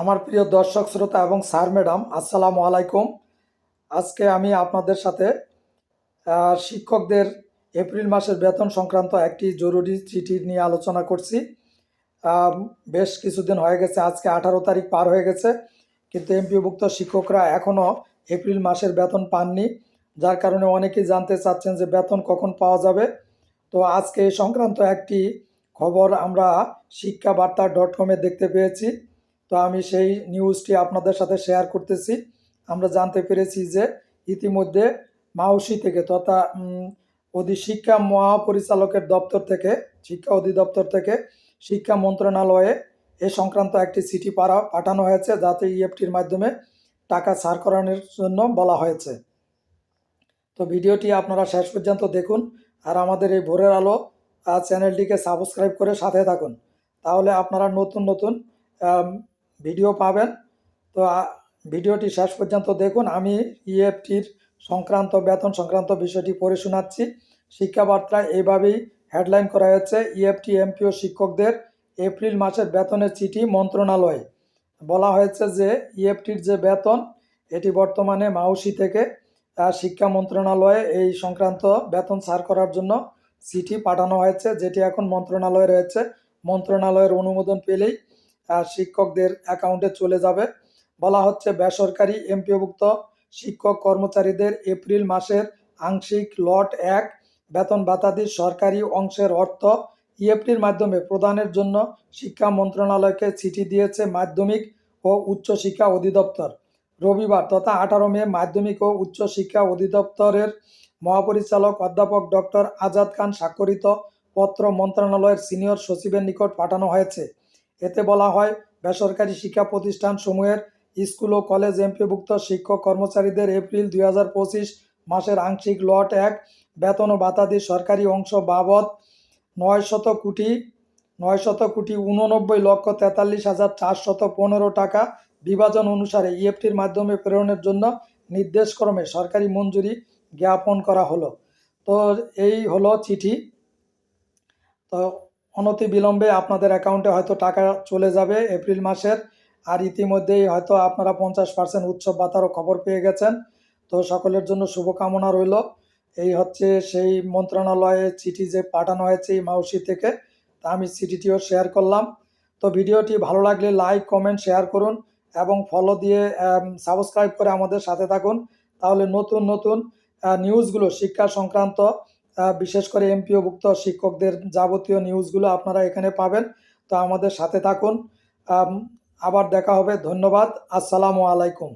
আমার প্রিয় দর্শক, শ্রোতা এবং স্যার, ম্যাডাম, আসসালামু আলাইকুম। আজকে আমি আপনাদের সাথে শিক্ষকদের এপ্রিল মাসের বেতন সংক্রান্ত একটি জরুরি চিঠি নিয়ে আলোচনা করছি। বেশ কিছুদিন হয়ে গেছে, আজকে আঠারো তারিখ পার হয়ে গেছে, কিন্তু এমপিভুক্ত শিক্ষকরা এখনও এপ্রিল মাসের বেতন পাননি, যার কারণে অনেকেই জানতে চাচ্ছেন যে বেতন কখন পাওয়া যাবে। তো আজকে সংক্রান্ত একটি খবর আমরা শিক্ষা বার্তা ডট কমে দেখতে পেয়েছি। তো আমি সেই নিউজটি আপনাদের সাথে শেয়ার করতেছি। আমরা জানতে পেরেছি যে ইতিমধ্যে মাউসি থেকে তথা অধি, শিক্ষা মহাপরিচালকের দপ্তর থেকে, শিক্ষা অধিদপ্তর থেকে শিক্ষা মন্ত্রণালয়ে এ সংক্রান্ত একটি চিঠি পাড়া পাঠানো হয়েছে যাতে ইএফটির মাধ্যমে টাকা ছাড় করানোর জন্য বলা হয়েছে। তো ভিডিওটি আপনারা শেষ পর্যন্ত দেখুন আর আমাদের এই ভোরের আলো চ্যানেলটিকে সাবস্ক্রাইব করে সাথে থাকুন। তাহলে আপনারা নতুন নতুন ভিডিও পাবেন। তো ভিডিওটি শেষ পর্যন্ত দেখুন। আমি ইএফটির সংক্রান্ত, বেতন সংক্রান্ত বিষয়টি পড়ে শোনাচ্ছি। শিক্ষা বার্তায় এইভাবেই হেডলাইন করা হয়েছে, ইএফটি এমপিও শিক্ষকদের এপ্রিল মাসের বেতনের চিঠি মন্ত্রণালয়ে। বলা হয়েছে যে, ইএফটির যে বেতন, এটি বর্তমানে মাউসি থেকে শিক্ষা মন্ত্রণালয়ে এই সংক্রান্ত বেতন ছাড় করার জন্য চিঠি পাঠানো হয়েছে, যেটি এখন মন্ত্রণালয়ে রয়েছে। মন্ত্রণালয়ের অনুমোদন পেলেই শিক্ষকদের অ্যাকাউন্টে চলে যাবে। বলা হচ্ছে, বেসরকারি এমপিওভুক্ত শিক্ষক কর্মচারীদের এপ্রিল মাসের আংশিক লট এক বেতন ভাতাদি সরকারি অংশের অর্থ ইএফটির মাধ্যমে প্রদানের জন্য শিক্ষা মন্ত্রণালয়কে চিঠি দিয়েছে মাধ্যমিক ও উচ্চশিক্ষা অধিদপ্তর। রবিবার তথা আঠারো মে মাধ্যমিক ও উচ্চশিক্ষা অধিদপ্তরের মহাপরিচালক অধ্যাপক ডক্টর আজাদ খান স্বাক্ষরিত পত্র মন্ত্রণালয়ের সিনিয়র সচিবের নিকট পাঠানো হয়েছে। এতে বলা হয়, বেসরকারি শিক্ষা প্রতিষ্ঠান সমূহের স্কুল ও কলেজ এমপিভুক্ত শিক্ষক কর্মচারীদের এপ্রিল দুই হাজার পঁচিশ মাসের আংশিক লট এক, বেতন ও ভাতাদি সরকারি অংশ বাবদ নয় শত কোটি, নয় শত কোটি উননব্বই লক্ষ তেতাল্লিশ হাজার চারশত পনেরো টাকা বিভাজন অনুসারে ইএফটির মাধ্যমে প্রেরণের জন্য নির্দেশক্রমে সরকারি মঞ্জুরি জ্ঞাপন করা হলো। তো এই হলো চিঠি। তো অনতি বিলম্বে আপনাদের অ্যাকাউন্টে হয়তো টাকা চলে যাবে এপ্রিল মাসের, আর ইতিমধ্যেই হয়তো আপনারা পঞ্চাশ পার্সেন্ট উৎসব ভাতারও খবর পেয়ে গেছেন। তো সকলের জন্য শুভকামনা রইল। এই হচ্ছে সেই মন্ত্রণালয়ে চিঠি যে পাঠানো হয়েছে এই মাউসি থেকে, তা আমি চিঠিটিও শেয়ার করলাম। তো ভিডিওটি ভালো লাগলে লাইক, কমেন্ট, শেয়ার করুন এবং ফলো দিয়ে সাবস্ক্রাইব করে আমাদের সাথে থাকুন। তাহলে নতুন নতুন নিউজগুলো শিক্ষা সংক্রান্ত বিশেষ করে এমপিওভুক্ত শিক্ষকদের যাবতীয় নিউজগুলো আপনারা এখানে পাবেন। তো আমাদের সাথে থাকুন। আবার দেখা হবে। ধন্যবাদ। আসসালামু আলাইকুম।